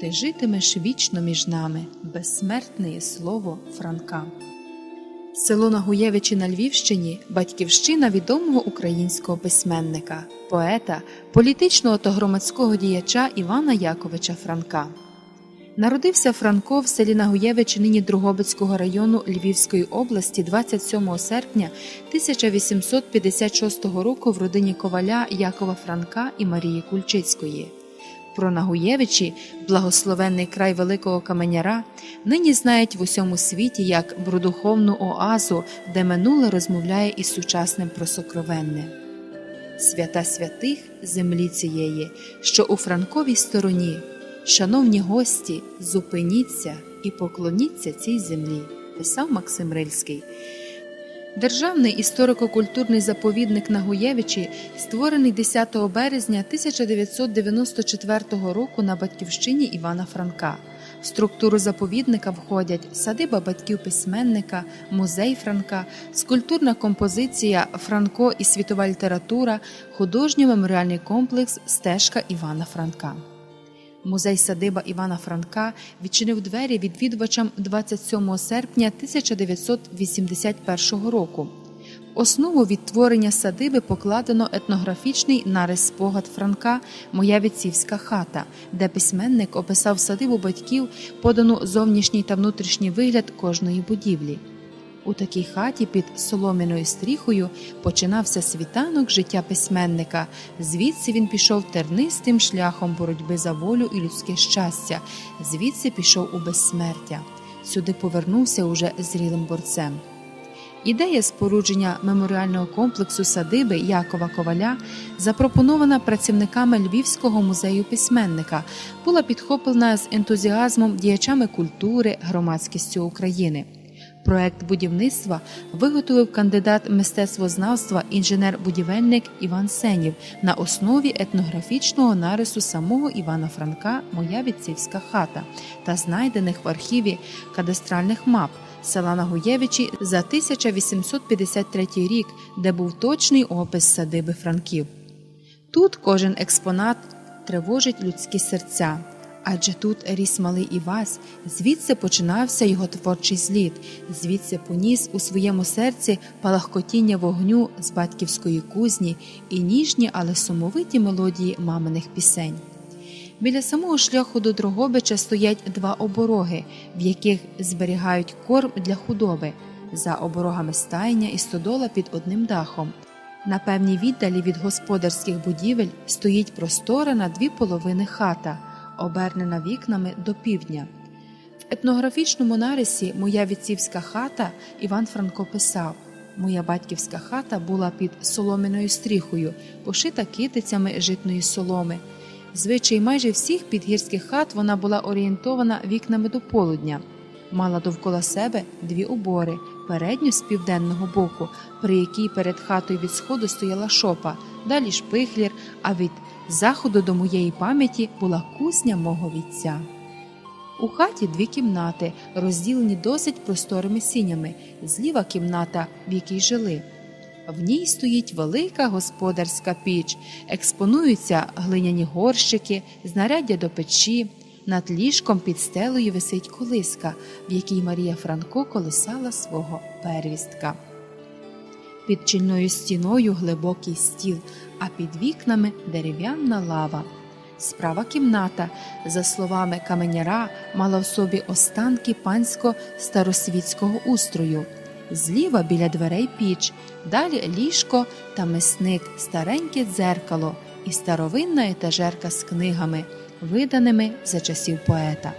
Ти житимеш вічно між нами, безсмертне слово Франка. Село Нагуєвичі на Львівщині батьківщина відомого українського письменника, поета, політичного та громадського діяча Івана Яковича Франка. Народився Франко в селі Нагуєвичі нині Другобицького району Львівської області 27 серпня 1856 року в родині коваля Якова Франка і Марії Кульчицької. Про Нагуєвичі, благословенний край Великого Каменяра, нині знають в усьому світі як брудуховну оазу, де минуле розмовляє із сучасним про сокровенне. Свята святих землі цієї, що у Франковій стороні. Шановні гості, зупиніться і поклоніться цій землі, писав Максим Рильський. Державний історико-культурний заповідник Нагуєвичі створений 10 березня 1994 року на батьківщині Івана Франка. В структуру заповідника входять садиба батьків письменника, музей Франка, скульптурна композиція Франко і світова література, художньо-меморіальний комплекс Стежка Івана Франка. Музей садиба Івана Франка відчинив двері відвідувачам 27 серпня 1981 року. В основу відтворення садиби покладено етнографічний нарис спогад Франка Моя віцівська хата, де письменник описав садибу батьків, подану зовнішній та внутрішній вигляд кожної будівлі. У такій хаті під соломіною стріхою починався світанок життя письменника. Звідси він пішов тернистим шляхом боротьби за волю і людське щастя, звідси пішов у безсмертя. Сюди повернувся уже зрілим борцем. Ідея спорудження меморіального комплексу садиби Якова Коваля, запропонована працівниками Львівського музею письменника, була підхоплена з ентузіазмом діячами культури, громадськістю України. Проект будівництва виготовив кандидат мистецтвознавства інженер-будівельник Іван Сенів на основі етнографічного нарису самого Івана Франка Моя вітцівська хата та знайдених в архіві кадастральних мап села Нагуєвичі за 1853 рік, де був точний опис садиби Франків. Тут кожен експонат тривожить людські серця адже тут ріс малий Івась, звідси починався його творчий зліт, звідси поніс у своєму серці палахкотіння вогню з батьківської кузні і ніжні, але сумовиті мелодії маминих пісень. Біля самого шляху до Дрогобича стоять два обороги, в яких зберігають корм для худоби, за оборогами стайня і стодола під одним дахом. На певній віддалі від господарських будівель стоїть простора на дві половини хата обернена вікнами до півдня. В етнографічному нарисі Моя віцівська хата Іван Франко писав Моя батьківська хата була під соломиною стріхою, пошита китицями житної соломи. Звичай майже всіх підгірських хат вона була орієнтована вікнами до полудня, мала довкола себе дві обори, передню з південного боку, при якій перед хатою від сходу стояла шопа, далі шпихлір, а від заходу до моєї пам'яті була кузня мого вітця. У хаті дві кімнати, розділені досить просторими сінями, зліва кімната, в якій жили. В ній стоїть велика господарська піч, експонуються глиняні горщики, знаряддя до печі. Над ліжком під стелею висить колиска, в якій Марія Франко колисала свого первістка. Під чільною стіною глибокий стіл, а під вікнами дерев'яна лава. Справа кімната, за словами каменяра, мала в собі останки пансько старосвітського устрою. Зліва біля дверей піч, далі ліжко та месник, стареньке дзеркало і старовинна етажерка з книгами, виданими за часів поета.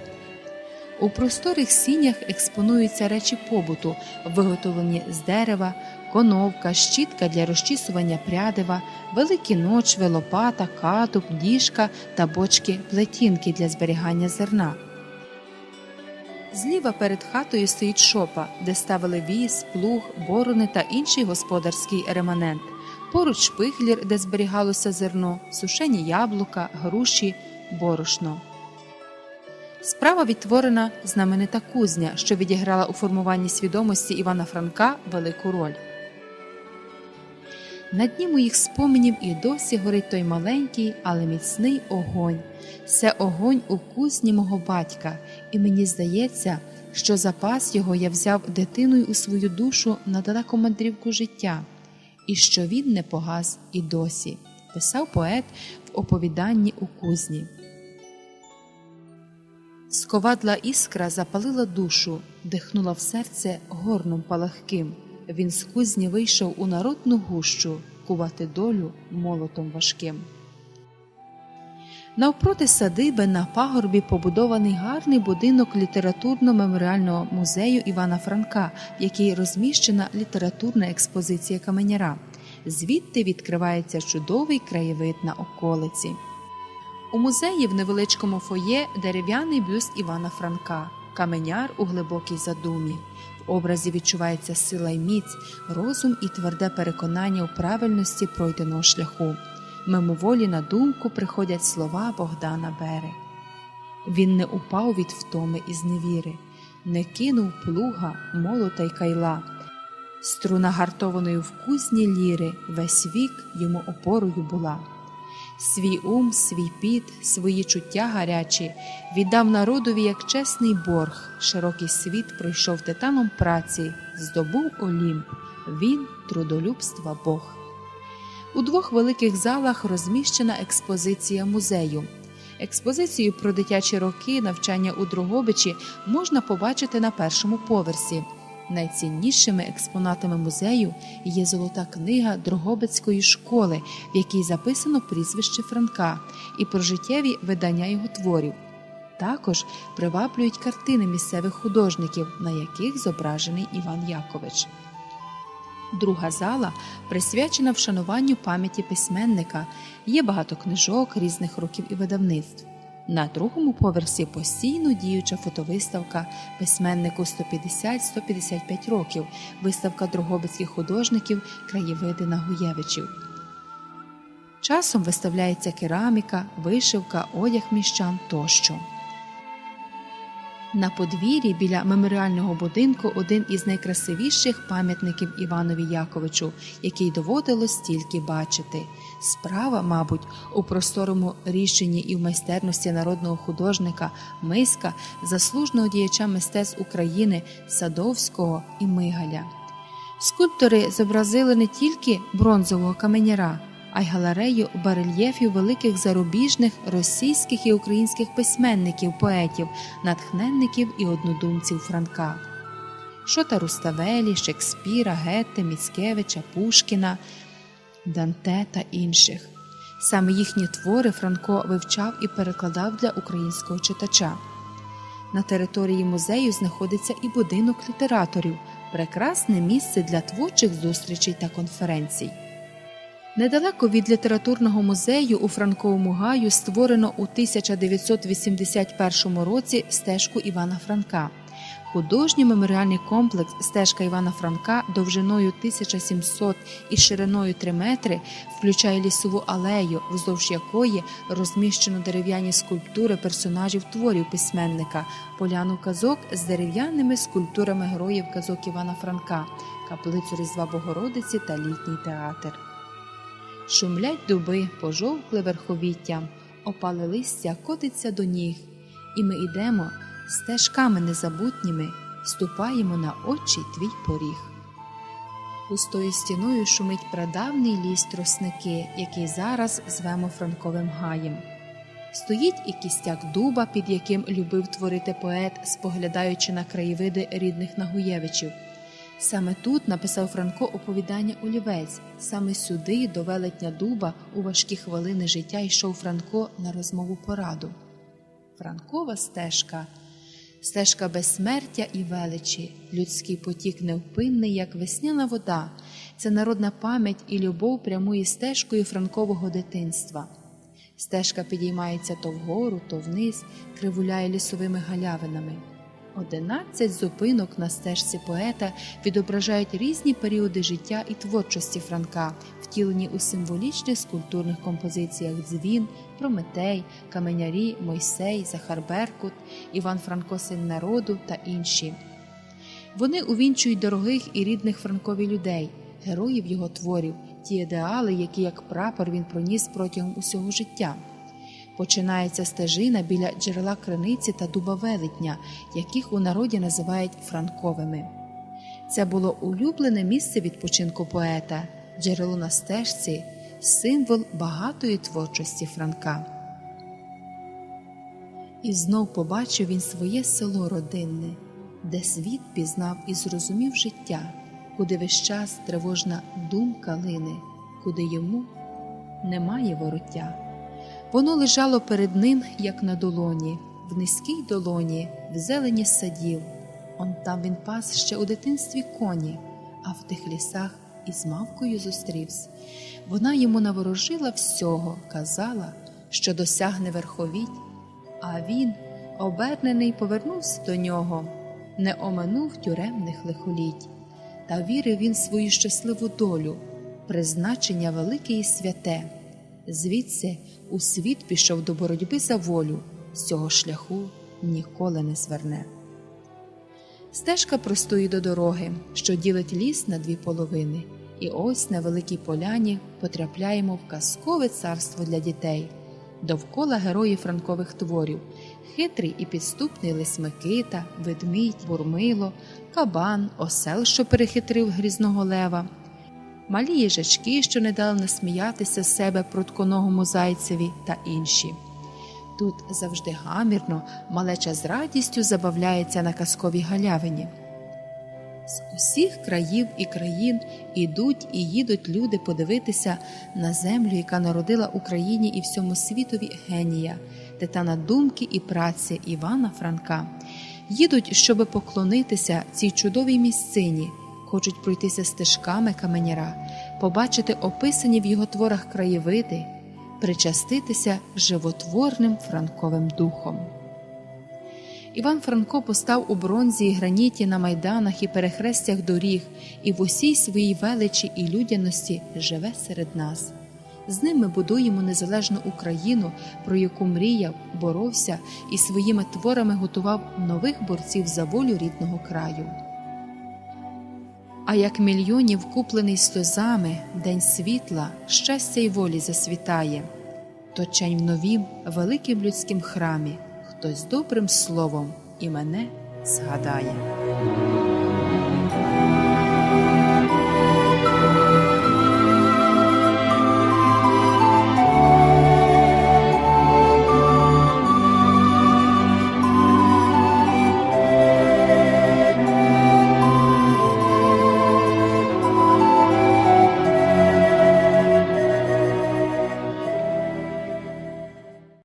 У просторих сінях експонуються речі побуту, виготовлені з дерева, коновка, щітка для розчісування прядива, великі ночви, лопата, катуб, діжка та бочки плетінки для зберігання зерна. Зліва перед хатою стоїть шопа, де ставили віз, плуг, борони та інший господарський реманент. Поруч шпихлір, де зберігалося зерно, сушені яблука, груші, борошно. Справа відтворена знаменита кузня, що відіграла у формуванні свідомості Івана Франка велику роль. На дні моїх споменів і досі горить той маленький, але міцний огонь. Це огонь у кузні мого батька, і мені здається, що запас його я взяв дитиною у свою душу на далеку мандрівку життя, і що він не погас і досі, писав поет в оповіданні у кузні. Сковадла іскра запалила душу, дихнула в серце горном палахким. Він з кузні вийшов у народну гущу кувати долю молотом важким. Навпроти садиби на пагорбі побудований гарний будинок літературно-меморіального музею Івана Франка, в якій розміщена літературна експозиція каменяра. Звідти відкривається чудовий краєвид на околиці. У музеї в невеличкому фоє дерев'яний бюст Івана Франка, каменяр у глибокій задумі. В образі відчувається сила й міць, розум і тверде переконання у правильності пройденого шляху. Мимоволі на думку приходять слова Богдана Бери. Він не упав від втоми і зневіри, не кинув плуга, молота й кайла. Струна гартованої в кузні ліри весь вік йому опорою була. Свій ум, свій піт, свої чуття гарячі віддав народові як чесний борг. Широкий світ пройшов титаном праці, здобув Олімп. Він трудолюбства Бог. У двох великих залах розміщена експозиція музею. Експозицію про дитячі роки навчання у Дрогобичі можна побачити на першому поверсі. Найціннішими експонатами музею є золота книга Дрогобицької школи, в якій записано прізвище Франка і прожиттєві видання його творів. Також приваблюють картини місцевих художників, на яких зображений Іван Якович. Друга зала присвячена вшануванню пам'яті письменника. Є багато книжок різних років і видавництв. На другому поверсі постійно діюча фотовиставка письменнику 150-155 років, виставка дрогобицьких художників, краєвиди Нагуєвичів. Часом виставляється кераміка, вишивка, одяг міщан тощо. На подвір'ї біля меморіального будинку один із найкрасивіших пам'ятників Іванові Яковичу, який доводилось тільки бачити. Справа, мабуть, у просторому рішенні і в майстерності народного художника Миска, заслуженого діяча мистецтв України Садовського і Мигаля. Скульптори зобразили не тільки бронзового каменяра, а й галерею барельєфів великих зарубіжних російських і українських письменників, поетів, натхненників і однодумців Франка. Шота Руставелі, Шекспіра, Гетте, Міцкевича, Пушкіна, Данте та інших. Саме їхні твори Франко вивчав і перекладав для українського читача. На території музею знаходиться і будинок літераторів, прекрасне місце для творчих зустрічей та конференцій. Недалеко від літературного музею у Франковому гаю створено у 1981 році стежку Івана Франка. Художній меморіальний комплекс стежка Івана Франка довжиною 1700 і шириною 3 метри включає лісову алею, вздовж якої розміщено дерев'яні скульптури персонажів творів письменника, поляну казок з дерев'яними скульптурами героїв казок Івана Франка, каплицю Різдва Богородиці та літній театр. Шумлять дуби, пожовкли верховіття, опали листя котиться до ніг, і ми йдемо стежками незабутніми, ступаємо на очі твій поріг. Пустою стіною шумить прадавний ліс тросники, який зараз звемо Франковим гаєм. Стоїть і кістяк дуба, під яким любив творити поет, споглядаючи на краєвиди рідних Нагуєвичів. Саме тут написав Франко оповідання Олівець, саме сюди, до велетня дуба, у важкі хвилини життя йшов Франко на розмову пораду. Франкова стежка, стежка безсмертя і величі, людський потік невпинний, як весняна вода, це народна пам'ять і любов прямує стежкою Франкового дитинства. Стежка підіймається то вгору, то вниз, кривуляє лісовими галявинами. Одинадцять зупинок на стежці поета відображають різні періоди життя і творчості Франка, втілені у символічних скульптурних композиціях Дзвін, Прометей, Каменярі, Мойсей, Захар Беркут, Іван Франко Син народу та інші. Вони увінчують дорогих і рідних Франкові людей, героїв його творів, ті ідеали, які як прапор він проніс протягом усього життя. Починається стежина біля джерела криниці та дуба велетня, яких у народі називають франковими. Це було улюблене місце відпочинку поета, джерело на стежці, символ багатої творчості Франка. І знов побачив він своє село родинне, де світ пізнав і зрозумів життя, куди весь час тривожна думка лине, куди йому немає вороття. Воно лежало перед ним, як на долоні, в низькій долоні, в зелені садів. Он там він пас ще у дитинстві коні, а в тих лісах із мавкою зустрівсь. Вона йому наворожила всього, казала, що досягне верховіть, а він, обернений, повернувся до нього, не оминув тюремних лихоліть, та вірив він свою щасливу долю, призначення велике і святе. Звідси у світ пішов до боротьби за волю, з цього шляху ніколи не зверне. Стежка простої до дороги, що ділить ліс на дві половини, і ось на великій поляні потрапляємо в казкове царство для дітей, довкола героїв франкових творів, хитрий і підступний лис Микита, ведмідь, бурмило, кабан, осел, що перехитрив грізного лева, малі їжачки, що не дали насміятися себе прутконогому зайцеві та інші. Тут завжди гамірно, малеча з радістю забавляється на казковій галявині. З усіх країв і країн ідуть і їдуть люди подивитися на землю, яка народила Україні і всьому світові генія, титана думки і праці Івана Франка. Їдуть, щоби поклонитися цій чудовій місцині, хочуть пройтися стежками каменяра, побачити описані в його творах краєвиди причаститися животворним франковим духом. Іван Франко постав у бронзі і граніті на майданах і перехрестях доріг, і в усій своїй величі і людяності живе серед нас. З ним ми будуємо незалежну Україну, про яку мріяв, боровся і своїми творами готував нових борців за волю рідного краю. А як мільйонів куплений сльозами день світла, щастя й волі засвітає, то чень в новім великим людським храмі хтось добрим словом і мене згадає.